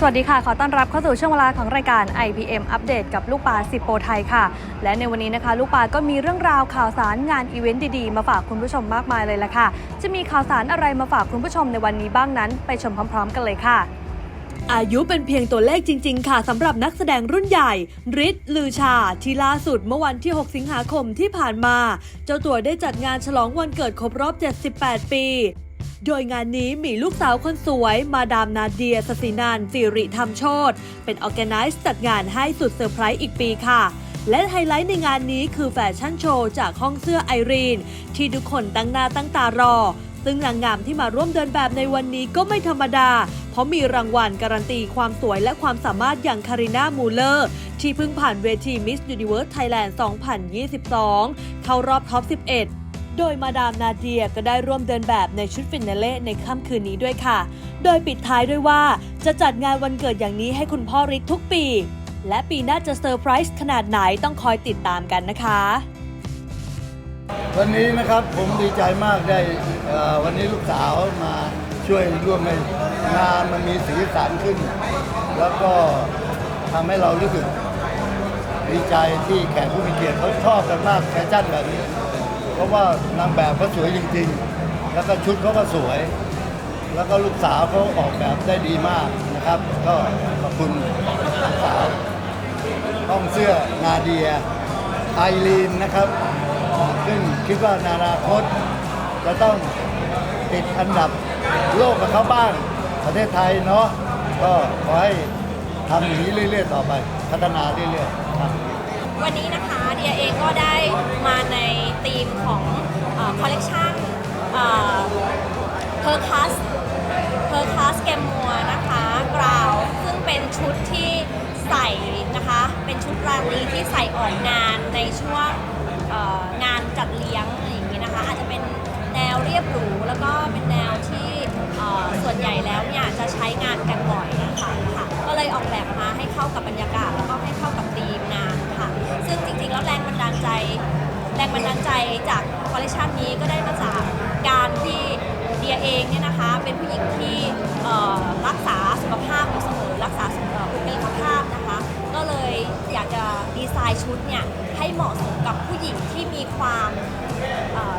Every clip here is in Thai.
สวัสดีค่ะ ขอต้อนรับเข้าสู่ช่วงเวลาของรายการ IPM อัปเดตกับลูกปลาสิบโปรไทยค่ะ และในวันนี้นะคะ ลูกปลาก็มีเรื่องราวข่าวสารงานอีเวนต์ดีๆ มาฝากคุณผู้ชมมากมายเลยละค่ะ จะมีข่าวสารอะไรมาฝากคุณผู้ชมในวันนี้บ้างนั้น ไปชมพร้อม ๆ กันเลยค่ะอายุเป็นเพียงตัวเลขจริง ๆ ค่ะสำหรับนักแสดงรุ่นใหญ่ฤทธิ์ลือชา ที่ล่าสุดเมื่อวันที่ 6 สิงหาคมที่ผ่านมา เจ้าตัวได้จัดงานฉลองวันเกิดครบรอบ 78 ปี โดยงานนี้มีลูกสาวคนสวย มาดามนาเดียสศินานสิริธรรมโชตเป็นออแกไนซ์จัดงานให้สุดเซอร์ไพรส์อีกปีค่ะ และไฮไลท์ในงานนี้คือแฟชั่นโชว์จากห้องเสื้อไอรีน ที่ทุกคนตั้งหน้าตั้งตารอ ซึ่งนางงามที่มาร่วมเดินแบบในวันนี้ก็ไม่ธรรมดา เพราะมีรางวัลการันตีความสวยและความสามารถอย่างคาริน่ามูเลอร์ที่เพิ่งผ่านเวที Miss Universe Thailand 2022 เข้ารอบท็อป 11 โดยมาดามนาเดียก็ได้ร่วมเดินแบบในชุดฟินาเล่ในค่ำคืนนี้ด้วยค่ะ โดยปิดท้ายด้วยว่าจะจัดงานวันเกิดอย่างนี้ให้คุณพ่อริททุกปี และปีหน้าจะเซอร์ไพรส์ขนาดไหนต้องคอยติดตามกันนะคะ วันนี้นะครับผมดีใจมากได้เอ่อวันนี้ลูกสาวมาช่วยร่วมในงานมันมีสีสันขึ้น แล้วก็ทำให้เรารู้สึกดีใจที่แขกผู้มีเกียรติเขาชอบกันมากแฟชั่นแบบนี้ เพราะว่านางแบบเขาสวยจริงๆ แล้วก็ชุดเขาก็สวย แล้วก็ลูกสาวเขาออกแบบได้ดีมากนะครับ ก็ขอบคุณลูกสาวห้องเสื้อนาเดียไอรีนนะครับ ซึ่งคิดว่านอนาคต จะต้องติดอันดับโลกกับเขาบ้าง ประเทศไทยเนาะก็ขอให้ทำอย่างนี้เรื่อย ๆ ต่อไป พัฒนาเรื่อยๆครับ วันนี้นะคะเดียเองก็ได้มาในธี แล้วก็เป็นแนวที่เอ่อส่วนใหญ่แล้วเนี่ยจะใช้งานกันบ่อยนะคะค่ะก็เลยออกแบบมาให้เข้ากับบรรยากาศ แล้วก็ให้เข้ากับธีมงานค่ะ ซึ่งจริงๆแล้วแรงบันดาลใจ แรงบันดาลใจจากคอลเลคชันนี้ก็ได้มาจากการที่เดียเองเนี่ยนะคะเป็นผู้หญิงที่เอ่อรักษาสุขภาพอยู่เสมอรักษาสุขเอ่อคุณภาพนะคะ ก็เลยอยากจะดีไซน์ชุดเนี่ยให้เหมาะสมกับผู้หญิงที่มีความเอ่อ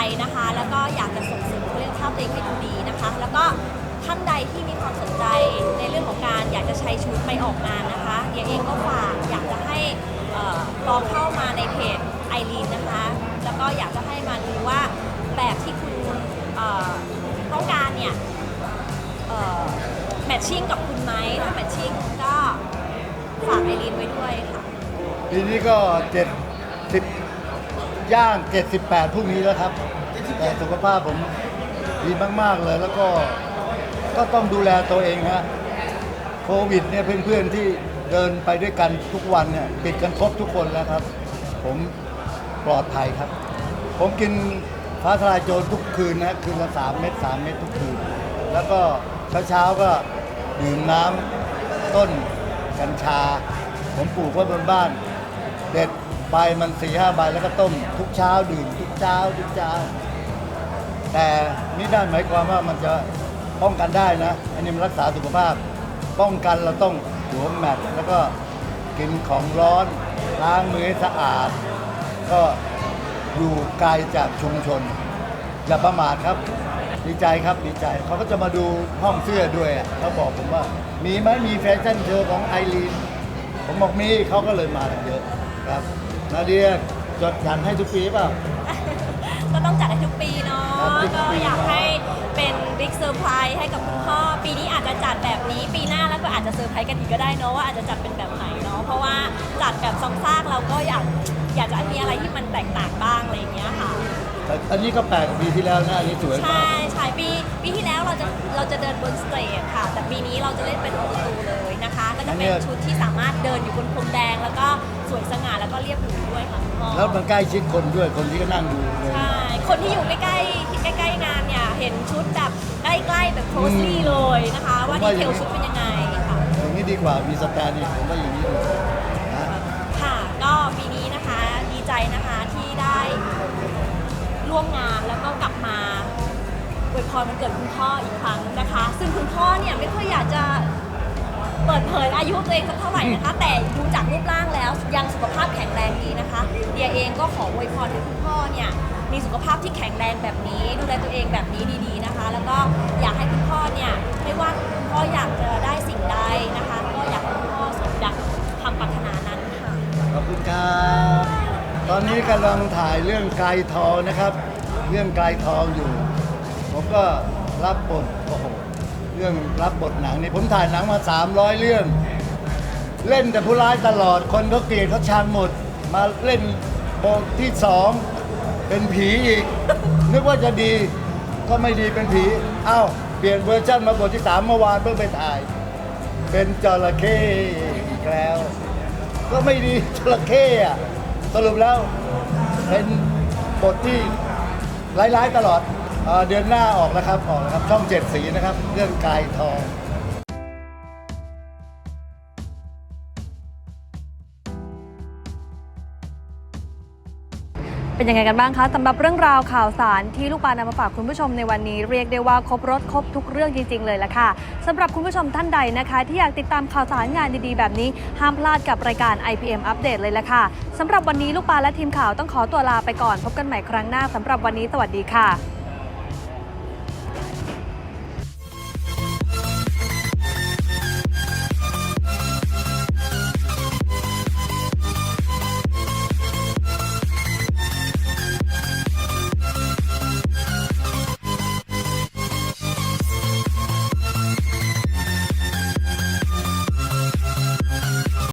นใจนะคะ แล้วก็อยากจะส่งเสริมคุณภาพตัวเองให้ดูดีนะคะ แล้วก็ท่านใดที่มีความสนใจในเรื่องของการอยากจะใช้ชุดไปออกงานนะคะเดียเองก็ฝากอยากจะให้ลองเข้ามาในเพจไอรีนนะคะ แล้วก็อยากจะให้มาดูว่าแบบที่คุณต้องการเนี่ยแมทชิ่งกับคุณไหมถ้าแมทชิ่งก็ฝากไอรีนไว้ด้วยค่ะปีนี้ก็เจ็ดสิบ ย่างเจ็ดสิบแปดพรุ่งนี้แล้วครับ แต่สุขภาพผมดีมาก ๆ เลย แล้วก็ก็ต้องดูแลตัวเองฮะโควิดเนี่ยเพื่อนๆที่เดินไปด้วยกันทุกวันเนี่ยติดกันครบทุกคนแล้วครับ ผมปลอดภัยครับ ผมกินฟ้าทลายโจรทุกคืนนะคืนละสามเม็ดสามเม็ดทุกคืน แล้วก็เช้าๆก็ดื่มน้ำต้นกัญชา ผมปลูกไว้บนบ้าน เด็ด ใบมันสี่ห้าใบแล้วก็ต้ม ทุกเช้าดื่มทุกเช้าทุกเช้า แต่นี่ด้านหมายความว่ามันจะป้องกันได้นะ อันนี้มันรักษาสุขภาพ ป้องกันเราต้องสวมแมทแล้วก็กินของร้อนล้างมือให้สะอาด ก็อยู่ไกลจากชุมชน อย่าประมาทครับ ดีใจครับดีใจเขาก็จะมาดูห้องเสื้อด้วยอะเขาบอกผมว่า มีไหมมีแฟชั่นโชว์ของไอรีนผมบอกมีเขาก็เลยมากันเยอะครับ นาเดียจดยันให้ทุกปีเปล่า ก็ต้องจัดให้ทุกปีเนาะครับทุกก็ปีอยากให้เป็นบิ๊กเซอร์ไพรส์ให้กับคุณพ่อ ปีนี้อาจจะจัดแบบนี้ ปีหน้าแล้วก็อาจจะเซอร์ไพรส์กันอีกก็ได้เนาะว่าอาจจะจัดเป็นแบบไหนเนาะเพราะว่าจัดแบบซ้ำซากเราก็อยากอยากจะมีอะไรที่มันแตกต่างบ้างอะไรอย่างเงี้ยค่ะ แต่อันนี้ก็แปลกกว่าปีที่แล้วนะอันนี้สวยใช่มากใช่ปีปีที่แล้ว เราจะเราจะเดินบนสเตจค่ะ แต่ปีนี้เราจะเล่นเป็นประตูเลยนะคะ ก็จะเป็นชุดที่สามารถเดินอยู่บนพรมแดง แล้วก็สวยสง่าแล้วก็เรียบหรูด้วยค่ะคุณพ่อแล้วมันใกล้ชิดคนด้วยคนที่ก็นั่งดูเลย ใช่ คนที่อยู่ใกล้ๆใกล้ๆงานเนี่ยเห็นชุดแบบใกล้ๆแบบโคสลี่เลยนะคะ ว่าดีเทลชุดเป็นยังไงค่ะ อย่างนี้ดีกว่ามีสแตนนี่ผมว่าอย่างนี้ดีกว่านะค่ะ ก็ปีนี้นะคะดีใจนะคะที่ได้ร่วมงานแล้วก็กลับมา อวยพพรมันเกิดคุณพ่ออีกครั้งนะคะ ซึ่งคุณพ่อเนี่ยไม่ค่อยอยากจะเปิดเผยอายุตัวเองสักเท่าไหร่นะคะ แต่ดูจากรูปร่างแล้วยังสุขภาพแข็งแรงดีนะคะเดียเองก็ขออวยพรให้คุณพ่อเนี่ยมีสุขภาพที่แข็งแรงแบบนี้ดูแลตัวเองแบบนี้ดีๆนะคะ แล้วก็อยากให้คุณพ่อเนี่ยไม่ว่าคุณพ่ออยากจะได้สิ่งใดนะคะ ก็อยากให้คุณพ่อสมดังความปรารถนานั้นค่ะขอบคุณครับตอนนี้กำลังถ่ายเรื่องไกลทองนะครับ เรื่องไกลทองอยู่ ผมก็รับบทโอ้โหเรื่องรับบทหนังนี่ผมถ่ายหนังมา 300 เรื่อง เล่นแต่ผู้ร้ายตลอด คนเขาเกลียดเขาชันหมด มาเล่นบทที่สองเป็นผีอีก นึกว่าจะดีก็ไม่ดีเป็นผีเอ้าเปลี่ยนเวอร์ชันมาบทที่สามเมื่อวานเพิ่งไปถ่าย เป็นจระเข้อีกแล้ว ก็ไม่ดีจระเข้อะสรุปแล้วเป็นบทที่ร้ายๆตลอด เอ่อเดือนหน้าออกแล้วครับออกแล้วครับช่องเจ็ดสีนะครับ เรื่องกายทอง เป็นยังไงกันบ้างคะสำหรับเรื่องราวข่าวสารที่ลูกปานำมาฝากคุณผู้ชมในวันนี้เรียกได้ว่าครบรถครบทุกเรื่องจริง ๆ เลยละค่ะสำหรับคุณผู้ชมท่านใดนะคะ ที่อยากติดตามข่าวสารงานดีๆ แบบนี้ ห้ามพลาดกับรายการ IPM อัปเดตเลยละค่ะสำหรับวันนี้ลูกปาและทีมข่าวต้องขอตัวลาไปก่อน พบกันใหม่ครั้งหน้าสำหรับวันนี้สวัสดีค่ะ